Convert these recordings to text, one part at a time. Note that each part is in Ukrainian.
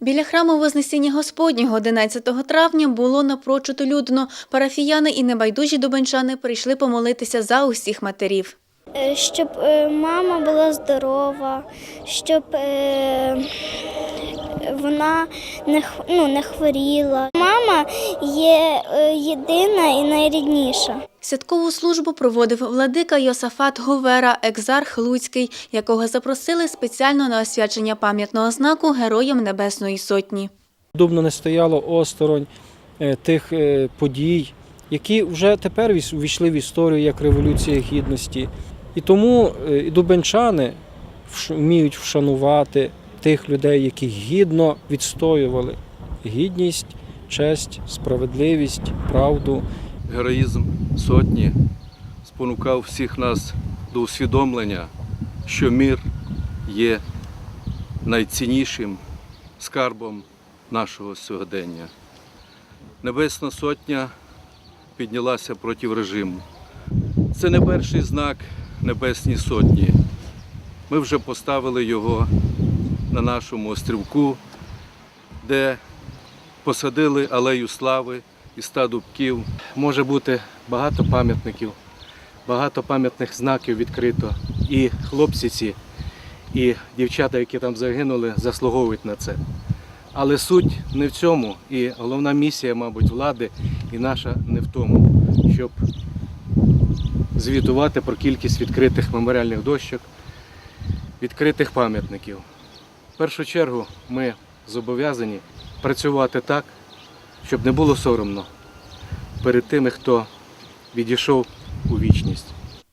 Біля храму Вознесіння Господнього 11 травня було напрочуто людно. Парафіяни і небайдужі дубенчани прийшли помолитися за усіх матерів. Е, Щоб е, мама була здорова, щоб е, вона не, ну, не хворіла. Мама є е, єдина і найрідніша. Святкову службу проводив владика Йосафат Говера, екзарх Луцький, якого запросили спеціально на освячення пам'ятного знаку Героям Небесної Сотні. Дубно не стояло осторонь е, тих е, подій, які вже тепер ввійшли в історію як Революція Гідності. І тому і дубенчани вміють вшанувати тих людей, які гідно відстоювали гідність, честь, справедливість, правду. Героїзм сотні спонукав всіх нас до усвідомлення, що мір є найціннішим скарбом нашого сьогодення. Небесна сотня піднялася проти режиму. Це не перший знак Небесній сотні. Ми вже поставили його на нашому острівку, де посадили алею слави і ста дубків. Може бути багато пам'ятників, багато пам'ятних знаків відкрито. І хлопці ці, і дівчата, які там загинули, заслуговують на це. Але суть не в цьому, і головна місія, мабуть, влади і наша не в тому, щоб звітувати про кількість відкритих меморіальних дощок, відкритих пам'ятників. В першу чергу ми зобов'язані працювати так, щоб не було соромно перед тими, хто відійшов у вічність.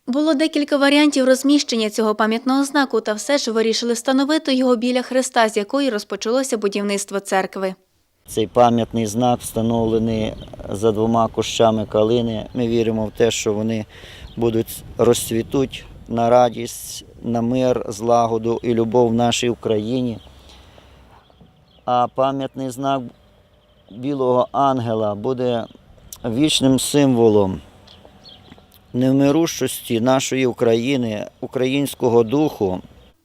Було декілька варіантів розміщення цього пам'ятного знаку, та все ж вирішили встановити його біля хреста, з якої розпочалося будівництво церкви. Цей пам'ятний знак встановлений за двома кущами калини. Ми віримо в те, що вони будуть розцвітуть на радість, на мир, злагоду і любов в нашій Україні. А пам'ятний знак білого ангела буде вічним символом невмирущості нашої України, українського духу,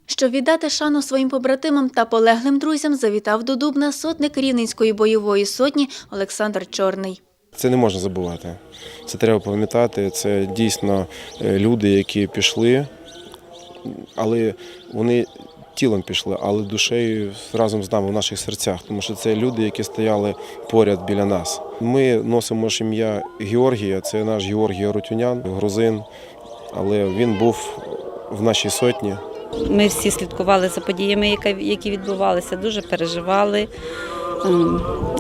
Щоб віддати шану своїм побратимам та полеглим друзям, завітав до Дубна сотник Рівненської бойової сотні Олександр Чорний. Це не можна забувати. Це треба пам'ятати. Це дійсно е, люди, які пішли, але вони тілом пішли, але душею разом з нами в наших серцях, тому що це люди, які стояли поряд біля нас. Ми носимо ж ім'я Георгія, це наш Георгій Рутюнян, грузин, але він був в нашій сотні. Ми всі слідкували за подіями, які відбувалися, дуже переживали.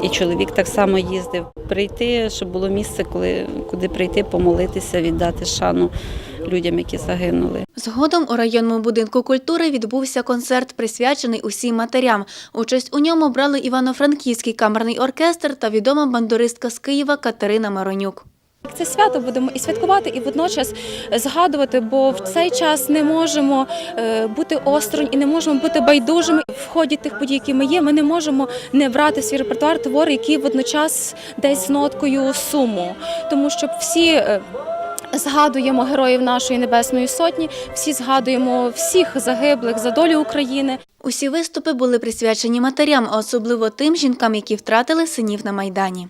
І чоловік так само їздив. Прийти, щоб було місце, коли, куди прийти, помолитися, віддати шану людям, які загинули. Згодом у районному будинку культури відбувся концерт, присвячений усім матерям. Участь у ньому брали Івано-Франківський камерний оркестр та відома бандуристка з Києва Катерина Маронюк. Це свято будемо і святкувати, і водночас згадувати, бо в цей час не можемо е, бути осторонь і не можемо бути байдужими. В ході тих подій, які ми є, ми не можемо не брати в свій репертуар твори, які водночас десь з ноткою суму, тому що всі. е, Згадуємо героїв нашої небесної сотні, всі згадуємо всіх загиблих за долю України. Усі виступи були присвячені матерям, особливо тим жінкам, які втратили синів на майдані.